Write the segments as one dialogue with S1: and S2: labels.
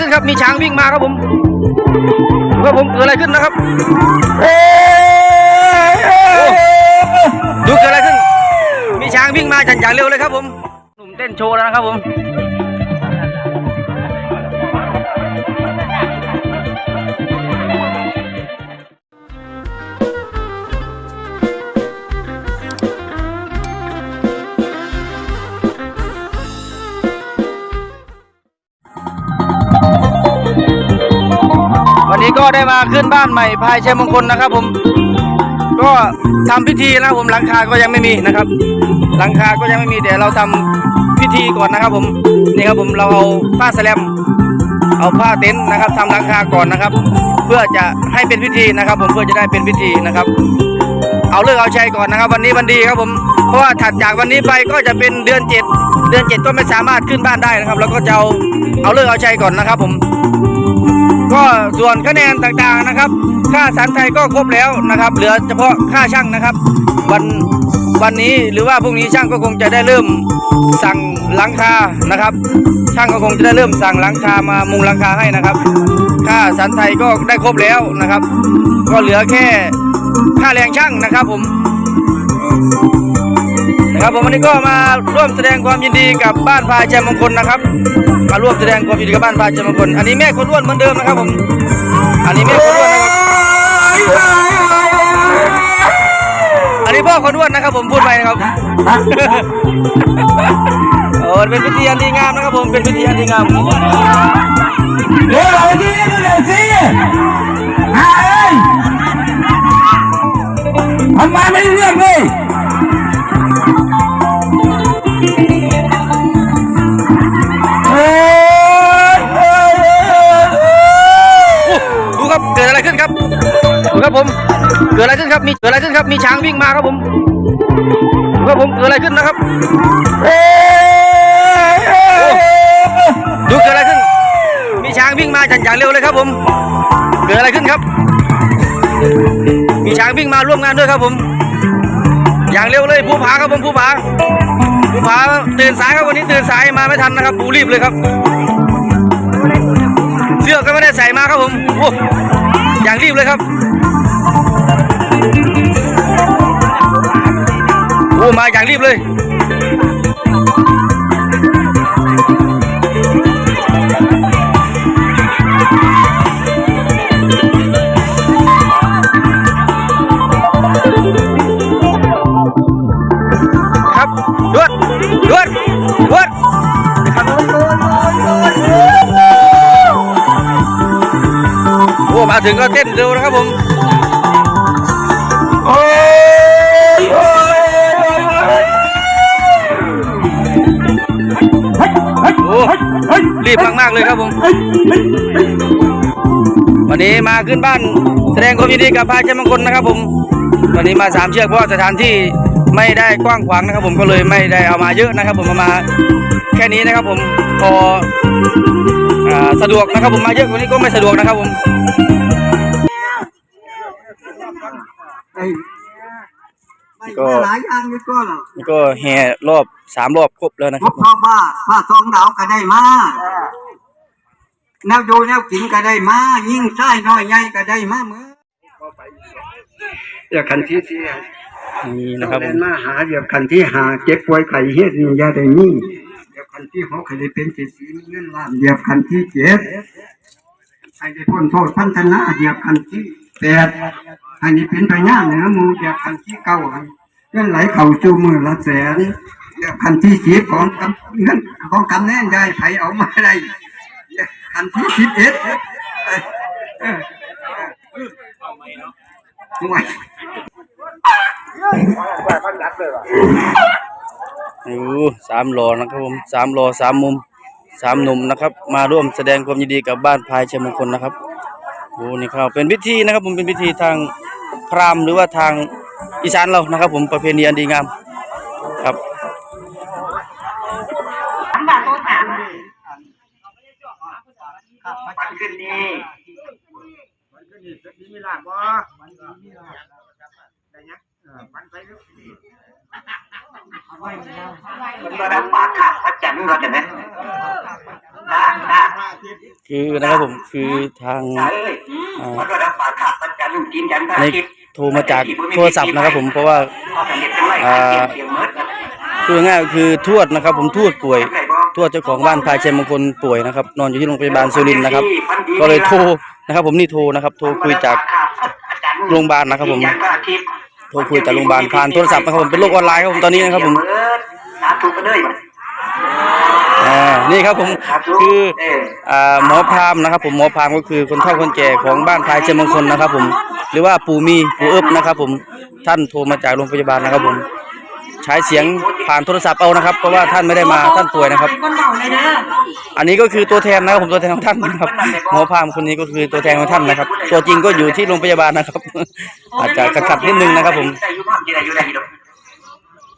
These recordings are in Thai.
S1: ขึ้นครับ มีช้างวิ่งมาครับผมครับผมเกิดอะไรขึ้นนะครับโอ้ดูเกิดอะไรขึ้น มีช้างวิ่งมาอย่างเร็วเลยครับผมหนุ่มเต้นโชว์แล้วนะครับผม ก็ได้มาขึ้นบ้านใหม่ภายชัยมงคลนะครับ ผม ก็ทำพิธีนะครับผมหลังคาก็ยังไม่มีนะครับ หลังคาก็ยังไม่มีเดี๋ยวเราทำพิธีก่อนนะครับ ผมนี่ครับผมเราเอาผ้าสแลมเอาผ้าเต็นท์นะครับทำหลังคาก่อนนะครับ เพื่อจะให้เป็นพิธีนะครับ ผมเพื่อจะได้เป็นพิธีนะครับ เอาเลิกเอาชัยก่อนนะครับ วันนี้วันดีครับผมเพราะว่าถัดจากวันนี้ไปก็จะเป็นเดือนเจ็ดเดือนเจ็ดก็ไม่สามารถขึ้นบ้านได้นะครับเราก็จะเอาเอาเลิกเอาชัยก่อนนะครับ ผม ก็ส่วนคะแนนต่างๆนะครับ ค่าสันไทยก็ครบแล้วนะครับ เหลือเฉพาะค่าช่างนะครับ วันวันนี้หรือว่าพรุ่งนี้ช่างก็คงจะได้เริ่มสั่งหลังคานะครับ ช่างก็คงจะได้เริ่มสั่งหลังคามามุงหลังคาให้นะครับ ค่าสันไทยก็ได้ครบแล้วนะครับ ก็เหลือแค่ค่าแรงช่างนะครับผม ครับผมวันนี้ก็มาร่วมแสดงความยินดีกับบ้านพายชัยมงคลนะครับ มาร่วมแสดงความยินดีกับบ้านพายชัยมงคล อันนี้แม่คนอ้วนเหมือนเดิมนะครับผม อันนี้แม่คนอ้วนนะครับ อันนี้พ่อคนอ้วนนะครับ ผมพูดไปนะครับโอ้เป็นพิธีอันดีงามนะครับ ผมเป็นพิธีอันดีงาม
S2: เดี๋ยวเราที่นี่ดูหน่อยสิหาเอ้ยทำไมไม่เรื่องเลย
S1: ผม เกิดอะไรขึ้นครับ มีเกิดอะไรขึ้นครับ มีช้างวิ่งมาครับผมครับผมเกิดอะไรขึ้นนะครับ
S2: เอ้
S1: ดูเกิดอะไรขึ้น มีช้างวิ่งมาอย่างเร็วเลยครับผม เกิดอะไรขึ้นครับ มีช้างวิ่งมาร่วมงานด้วยครับผม อย่างเร็วเลยภูผาครับผมภูผาภูผาตื่นสายครับวันนี้ตื่นสายมาไม่ทันนะครับปูรีบเลยครับ เสื้อก็ไม่ได้ใส่มาครับผมโอ้อย่างรีบเลยครับ มาอย่างรีบเลยครับดวดดวดดวดโอ้มาถึงก็เต้นเร็วนะครับผม
S2: อ้
S1: รีบมากๆเลยครับผม วันนี้มาขึ้นบ้านแสดงความยินดีกับพายชัยมงคลนะครับผม วันนี้มาสามเชือกเพราะสถานที่ไม่ได้กว้างขวางนะครับผมก็เลยไม่ได้เอามาเยอะนะครับ ผมมาแค่นี้นะครับผมพออสะดวกนะครับผมมาเยอะกว่านี้ก็ไม่สะดวกนะครับผม ก็
S3: หลายอย่างนี่ก็หรอก
S1: นี่ก็แห่รอบสามรอบครบแล้วนะ
S3: พ
S1: ครับ
S3: บพ่อบ้าผ้าซองดาวก็ได้มาแนวอยู่แนวกินก็ได้มายิ่งใช้น้อยใหญ่ก็ได้มาเมื่ออย่าคันที่เสีย
S1: นี่นะครับผ
S3: เล่
S1: ม
S3: นมาหาอย่าคันที่หาเจ็บป่วยไข้เฮ็ดนี่อย่าได้มีอย่าคันที่หกให้ได้เป็นเศรษฐีมีเงินล้านอย่าคันที่เจ็ดให้ได้พ้นโทษพันธนาอย่าคันที่แปด ให้ได้เป็นไปหน้าเหนือหมูอย่าคันที่เก้าให้เงินไหลเข้าสู่มือละแสนอย่าคันที่สิบของกำเงินของกำแน่นได้ไผเอามาได้คันที่สิบเอ็ดเอ้ยเอ้ยเอ้ยห่วย
S1: โอ้สามหลอนะครับผมสามหลอสามมุมสามหนุ่มนะครับ มาร่วมแสดงความยินดีกับบ้านพายชัยมงคลนะครับ โอ้นี่ครับเป็นพิธีนะครับผมเป็นพิธีทางพราหมณ์หรือว่าทางอีสานเรานะครับ ผมประเพณีอันดีงามครับ
S3: วันขึ้นนี้มันมาดับปากขาดพระจันทร์ก็จะเนี่ยนนะ
S1: คือนะครับผมคือทาง
S4: เอ้ย
S1: อ่า
S4: ขอโทษนะฝากขาดปัจจัยลูกกินยันพระ
S1: ใน
S4: อาทิตย์
S1: โทรมาจากโทรศัพท์นะครับ ผมเพราะว่า
S4: พ่อสำเร็จเป็นไรการเสียงเสียงเมิดนะ
S1: พูดง่ายๆก็คือทวดนะครับ ผมทวดป่วย ทวดเจ้าของบ้านพายชัยมงคลป่วยนะครับ นอนอยู่ที่โรงพยาบาลสุรินทร์นะครับ ก็เลยโทรนะครับ ผมนี่โทรนะครับ โทรคุยจากโรงพยาบาลนะครับ ผม
S4: ยันพระอาทิตย์
S1: โทรคุยจากโรงพยาบาลผ่านโทรศัพท์นะครับผมเป็นโลกออนไลน์ครับผมตอนนี้นะครับผม
S4: สาธุไปเลย
S1: อ่านี่ครับผมคืออ่าหมอพราหมณ์นะครับ ผมหมอพราหมณ์ก็คือคนเฒ่าคนแก่ของบ้านพายชัยมงคลนะครับ ผม หรือว่าปู่มีปู่เอิบนะครับ ผมท่านโทรมาจากโรงพยาบาลนะครับ ผม ใช้เสียงผ่านโทรศัพท์เอานะครับ เพราะว่าท่านไม่ได้มาท่านป่วยนะครับ
S2: คนเบาเลยเด้อ
S1: อันนี้ก็คือตัวแทนนะครับผมตัวแทนของท่านนะครับหมอพราหมณ์คนนี้ก็คือตัวแทนของท่านนะครับ ตัวจริงก็อยู่ที่โรงพยาบาลนะครับ อาจจะขัดขัดๆนิดนึงนะครับ ผม
S4: ได้อยู่ภาพที่ได้อยู่ได้อยู่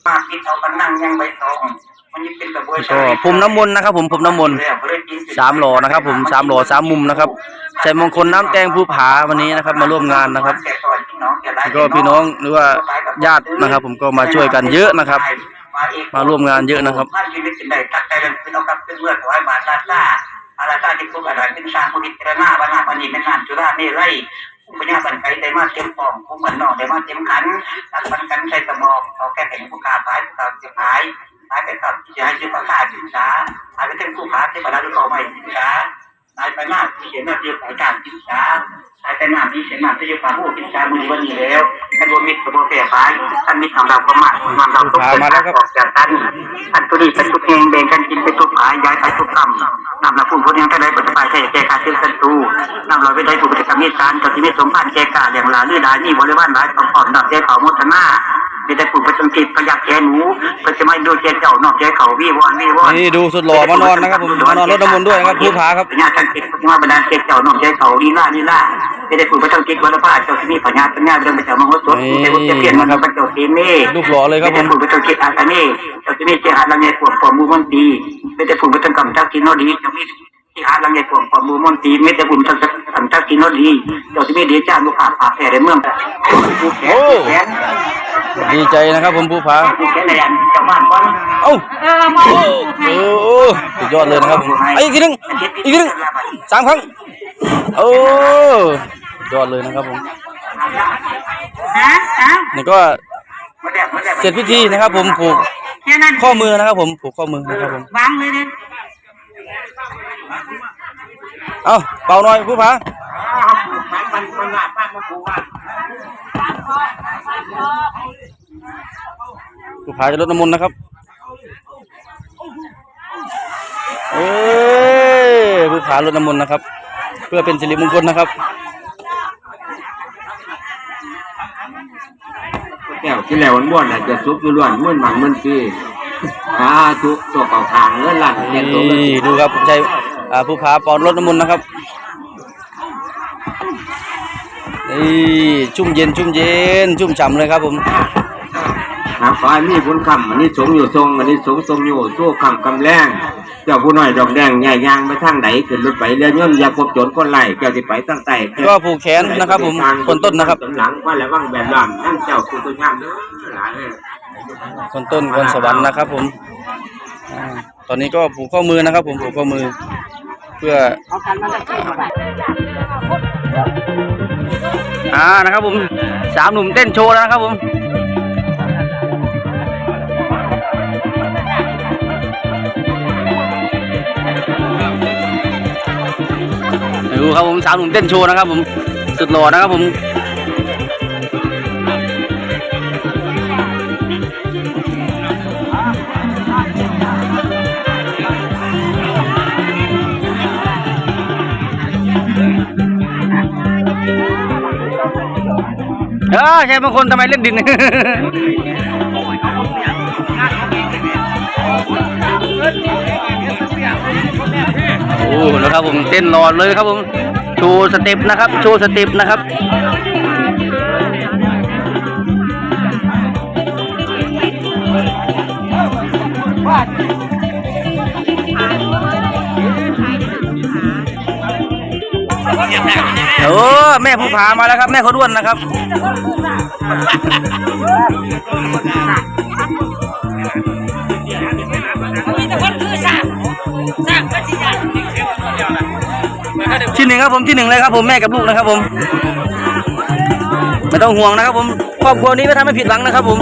S4: มาคิดเอาปันนั่งยังใบตองมันยังเป็น กระบวย
S1: ก็พรมน้ำมนต์นะครับ ผมพรมน้ำมนต์สามหล่อนะครับ ผมสามหล่อสามมุมนะครับชัยมงคลน้ำแตงภูผาวันนี้นะครับ มาร่วมงานนะครับแล้วก็พี่น้องหรือว่าญาตินะครับ ผมก็มาช่วยกันเยอะนะครับ มาร่วมงานเยอะนะครับ
S4: ท่านชีวิตสิ่งใดตัดใจเป็นพี่น้องครับเป็นเมื่อถวายบาตรซาซาอาราซาที่ทุกอะไรเป็นสร้างผู้ดิจารณาบรรณาปณีเป็นงานจุฬาเนไร่ผู้ปัญญาปันไกได้มาเต็มปองผู้เหมือนนอกได้มาเต็มขันตัดปันกันใส่สมองเอาแก้แข็งผู้กาพายผู้กาเจ็บหายหายไปกับที่ให้ชื่อประกาศศึกษาหายไปถึงผู้ขาที่ประดาลูกเขาใหม่ศึกษาหายไปมาที่เขียนมาเตรียมสายการศึกษาหายไปมาที่เขียนมาที่อยู่ความผู้ศึกษามือวันนี้แล้วท่านรวมมิตรกระโบเสียฟ้าท่านมิตรของเราก็มากความเราต้องเป็นการออกจากกันท่านตุลีเป็นทุกเพลงเบ่งกันกินเป็นทุกผายย้ายไปทุกกรรมนำละพุ่งพ้นยังได้ได้ปฏิบัติใช้แก่การเชื่อสันตูนำเราไปได้ผู้ปฏิบัติมีสารกับที่มีสมพันธ์แก่กาอย่างลาลื่นได้นี่บริวารหลายสองผ่อนดับแก่เขาโมทนา ม่ได้ผู้ประจำกิจประหยัดแก่หนูก็จะไม่ดูแก่เจ้านอกแก่เขาวิวอนวิวอน
S1: นี่ดูสุดหล่อมานอนนะครับผมมานอนรถน้ำมนต์ด้วยนะครับผู้ผาครับ
S4: ปัญญาทางจิตปัญญาบรรดาเจ้าเจ้านอกแก่เขาลีลาลีลาไม่ได้ผู้ประจำกิจวัลภาเจ้าที่มีปัญญาปัญญาเรื่องประจำมโหสถไม่ได้ผู้เปลี่ยนมันเป็นเจ้าทีนี่
S1: ลูกหล่อเลยครับผม
S4: ไม่ได้ผู้ประจำกิจอาคาเน่เจ้าที่มีเจ้าหาลังเงยปวดปอมูมันตีไม่ได้ผู้ประจำกรรมเจ้ากินโนดีเจ้ามีที่หาลังเงยปวดปอมูมันตีไม่ได้ผู้ประจำกรรมเจ้ากินโนดีเจ้าที่มีเดียจ้าลูกค้าผาแผ่ในเมือง
S1: โอ้ ดีใจนะครับผมผู้ผา
S4: ผู้แก่ในอันเจ้าบ้านก่อน
S1: เอ้า
S2: เออมอง
S1: โอ้สุดยอดเลยนะครับผมไอ้อีกทีหนึงอีกทีหนึงสามครั้งโอ้สุดยอดเลยนะครับผม
S2: ฮะอ้าว
S1: นี่ก็เสร็จพิธีนะครับ ผมผูก
S2: แค่นั้น
S1: ข้อมือนะครับ ผมผูกข้อมือนะครับผม
S2: วางเลยเด้อ
S1: เอ้าเป่าหน่อยผู้ผา ผู้ผาจะลดน้ำมนต์นะครับเอ้ยผู้ผาลดน้ำมนต์นะครับ เพื่อเป็นสิริมงคลนะครับ
S5: แก้วที่แล้วมันบ้วนน่ะจะซุกอยู่ล้วนมื่นหมันมื่นปีสาธุตัวเก่าทางเงินล้านเงินตัวเงิน
S1: นี่ดูครับผมใช้อ่าผู้พาปอนรถน้ำมนต์นะครับนี่ชุ่มเย็นชุ่มเย็นชุ่มฉ่ำเลยครับผม
S5: หากฝ่ายมีผลคำอันนี้สงอยู่ทรงอันนี้สงทรงอยู่สู้คำคำแรงเจ้าผู้น้อยดอกแดงใหญ่ยางไปทางไหนขึ้นรถไปเรือย่นต์อย่าพบโจรคนไล่เจ้าสิไปตั้งแต่
S1: ก็ผูกแขนนะครับผมคนต้นนะครับ
S5: หลังว่าแล้วว่างแบบหลังนั่นเจ้าคือตัวย่างเด้อหลายเลย
S1: คนต้นคนสวรรค์นะครับ ผมอ่าตอนนี้ก็ผูกข้อมือนะครับ ผมผูกข้อมือ เพื่ออ่านะครับผมสามหนุ่มเต้นโชว์แล้วนะครับผม ดูครับผมสามหนุ่มเต้นโชว์นะครับผมสุดหล่อนะครับผมเออใช่บางคนทำไมเล่นดิน นะครับผมเต้นรอเลยครับผมโชว์สเต็ปนะครับโชว์สเต็ปนะครับโอ้แม่ผู้ผามาแล้วครับ แม่เขาด้วนนะครับ
S2: หนึ่ง
S1: ครับผมที่หนึ่งเลยครับผมแม่กับลูกนะครับผมไม่ต้องห่วงนะครับผมครอบครัวนี้ไม่ทำให้ผิดหวังนะครับผม